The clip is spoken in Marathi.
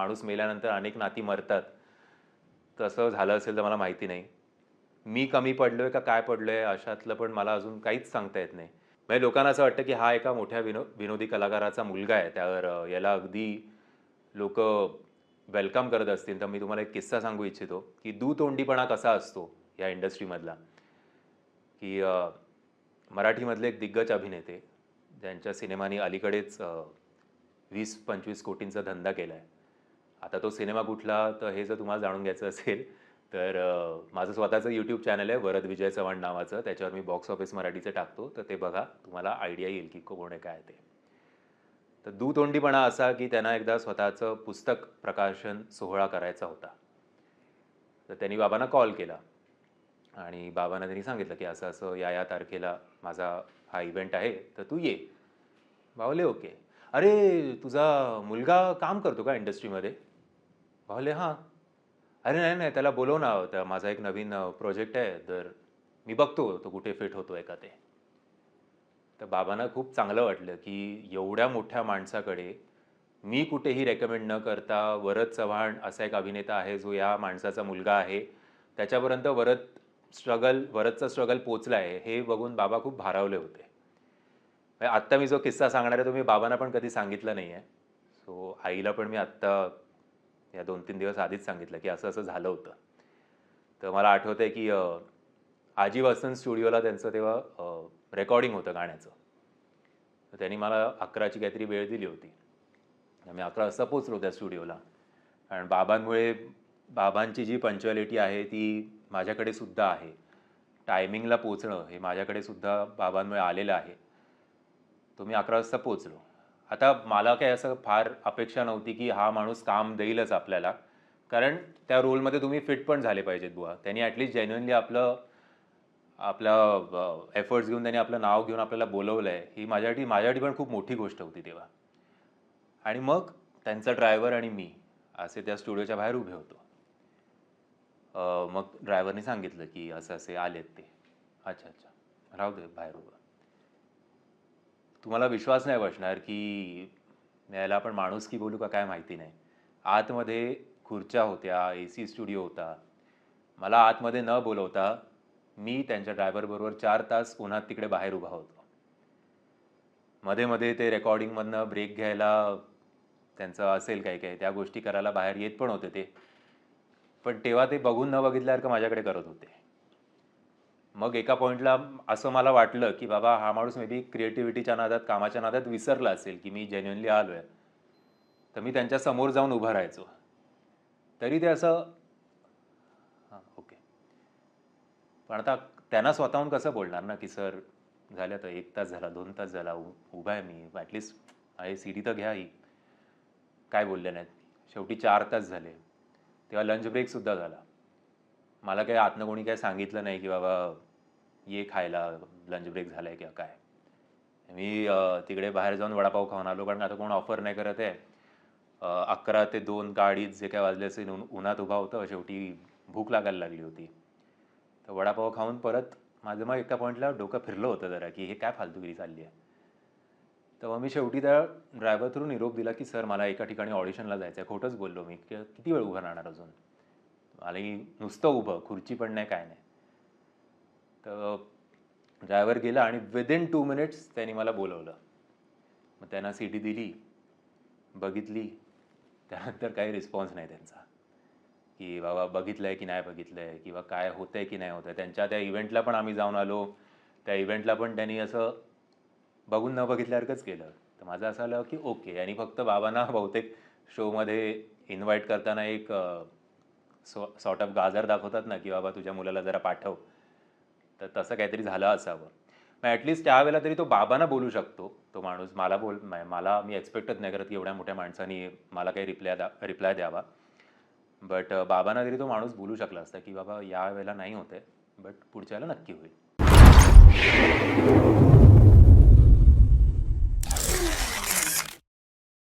माणूस मेल्यानंतर अनेक नाती मरतात. तसं झालं असेल तर मला माहिती नाही. मी कमी पडलोय का काय पडलोय अशातलं पण मला अजून काहीच सांगता येत नाही. म्हणजे लोकांना असं वाटतं की हा एका मोठ्या विनो विनोदी कलाकाराचा मुलगा आहे. त्यावर याला अगदी लोक वेलकम करत असतील. तर मी तुम्हाला एक किस्सा सांगू इच्छितो की दुतोंडीपणा कसा असतो या इंडस्ट्रीमधला. की मराठीमधले एक दिग्गज अभिनेते ज्यांच्या सिनेमानी अलीकडेच वीस पंचवीस कोटींचा धंदा केला आहे आता तो सिनेमा कुठला तर हे जर तुम्हाला जाणून घ्यायचं असेल तर माझं स्वतःचं यूट्यूब चॅनल आहे वरद विजय चव्हाण नावाचं. त्याच्यावर मी बॉक्स ऑफिस मराठीचं टाकतो. तर ते बघा तुम्हाला आयडिया येईल की कोण आहे काय ते. तर दुतोंडीपणा असा की त्यांना एकदा स्वतःचं पुस्तक प्रकाशन सोहळा करायचा होता. तर त्यांनी बाबांना कॉल केला. आणि बाबांना त्यांनी सांगितलं की असं असं या या तारखेला माझा हा इव्हेंट आहे तर तू ये. बावले ओके. अरे तुझा मुलगा काम करतो का इंडस्ट्रीमध्ये बावले हां. अरे नाही नाही त्याला बोलव ना त्या माझा एक नवीन प्रोजेक्ट आहे तर मी बघतो तो कुठे फिट होतो आहे का ते. तर बाबांना खूप चांगलं वाटलं की एवढ्या मोठ्या माणसाकडे मी कुठेही रेकमेंड न करता वरद चव्हाण असा एक अभिनेता आहे जो या माणसाचा मुलगा आहे. त्याच्यापर्यंत वरद स्ट्रगल वरदचा स्ट्रगल पोचला आहे हे बघून बाबा खूप भारावले होते. म्हणजे आत्ता मी जो किस्सा सांगणार आहे तो मी बाबांना पण कधी सांगितलं नाही आहे सो आईला पण मी आत्ता या दोन तीन दिवस आधीच सांगितलं की असं असं झालं होतं. तर मला आठवतं आहे की आजी वसंत स्टुडिओला त्यांचं तेव्हा रेकॉर्डिंग होतं गाण्याचं. तर त्यांनी मला अकराची काहीतरी वेळ दिली होती. मी अकरा वाजता पोचलो त्या स्टुडिओला. कारण बाबांमुळे बाबांची जी पंच्युअलिटी आहे ती माझ्याकडे सुद्धा आहे. टायमिंगला पोचणं हे माझ्याकडे सुद्धा बाबांमुळे आलेलं आहे. तो मी अकरा वाजता पोचलो आता मला काय असं फार अपेक्षा नव्हती की हा माणूस काम देईलच आपल्याला. कारण त्या रोलमध्ये तुम्ही फिट पण झाले पाहिजेत बुवा. त्यांनी ॲटलिस्ट जेन्युनली आपलं आपलं एफर्ट्स घेऊन त्यांनी आपलं नाव घेऊन आपल्याला बोलवलं आहे ही माझ्यासाठी माझ्यासाठी पण खूप मोठी गोष्ट होती तेव्हा. आणि मग त्यांचा ड्रायव्हर आणि मी असे त्या स्टुडिओच्या बाहेर उभे होतो. मग ड्रायव्हरने सांगितलं की असं असे आलेत ते. अच्छा अच्छा. राहू दे बाहेर उभं. तुम्हाला विश्वास नाही बसणार की याला आपण माणूस की बोलू का काय माहिती नाही. आतमध्ये खुर्च्या होत्या ए सी स्टुडिओ होता. मला आतमध्ये न बोलवता मी त्यांच्या ड्रायव्हरबरोबर चार तास पुन्हा तिकडे बाहेर उभा होतो. मध्ये मध्ये ते रेकॉर्डिंगमधनं ब्रेक घ्यायला त्यांचं असेल काही काही त्या गोष्टी करायला बाहेर येत पण होते ते. पण तेव्हा ते बघून न बघितल्यासारखं माझ्याकडे करत होते. मग एका पॉईंटला असं मला वाटलं की बाबा हा माणूस मे बी क्रिएटिव्हिटीच्या नादात कामाच्या नादात विसरला असेल की मी जेन्युनली आलो आहे तर मी त्यांच्यासमोर जाऊन उभं राहायचो. तरी ते असं हां ओके पण आता त्यांना स्वतःहून कसं बोलणार ना की सर झालं तर एक तास झाला दोन तास झाला उ उभा आहे मी. ॲटलिस्ट आहे सी डी तर घ्या ही. काय बोलले नाहीत. शेवटी चार तास झाले. तेव्हा लंच ब्रेकसुद्धा झाला. मला काही आतनं कोणी काय सांगितलं नाही की बाबा ये खायला लंच ब्रेक झाला आहे किंवा काय? मी तिकडे बाहेर जाऊन वडापाव खाऊन आलो कारण आता कोण ऑफर नाही करत आहे. अकरा ते दोन गाडीत जे काय वाजले असेल उन- उन्हात उभा होतं शेवटी भूक लागायला लागली होती. तर वडापाव खाऊन परत माझं मग एका पॉईंटला डोकं फिरलं होतं जरा की हे काय फालतूगिरी चालली आहे. तर मग मी शेवटी त्या ड्रायव्हर थ्रू निरोप दिला की सर मला एका ठिकाणी ऑडिशनला जायचं आहे खोटंच बोललो मी. की किती वेळ उभं राहणार अजून? मला नुसतं उभं खुर्ची पण नाही काय नाही. तर ड्रायव्हर गेला आणि विदिन टू मिनिट्स त्यांनी मला बोलवलं. मग त्यांना सी डी दिली बघितली. त्यानंतर काही रिस्पॉन्स नाही त्यांचा. की बाबा बघितलं आहे की नाही बघितलं आहे किंवा काय होतं आहे की नाही होतं आहे त्यांच्या त्या इव्हेंटला पण आम्ही जाऊन आलो. त्या इव्हेंटला पण त्यांनी असं बघून न बघितल्यासारखंच केलं. तर माझं असं आलं की ओके आणि फक्त बाबांना बहुतेक शोमध्ये इन्व्हाइट करताना एक सॉ सॉर्ट ऑफ गाजर दाखवतात ना की बाबा तुझ्या मुलाला जरा पाठव. तर तसं काहीतरी झालं असावं. मग ॲटलिस्ट त्यावेळेला तरी तो बाबांना बोलू शकतो. तो माणूस मला बोल मला मी एक्सपेक्टच नाही करत की एवढ्या मोठ्या माणसांनी मला काही रिप्लाय द्या रिप्लाय द्यावा. बट बाबांना तरी तो माणूस बोलू शकला असता की बाबा या वेळेला नाही होते बट पुढच्या वेळेला नक्की होईल.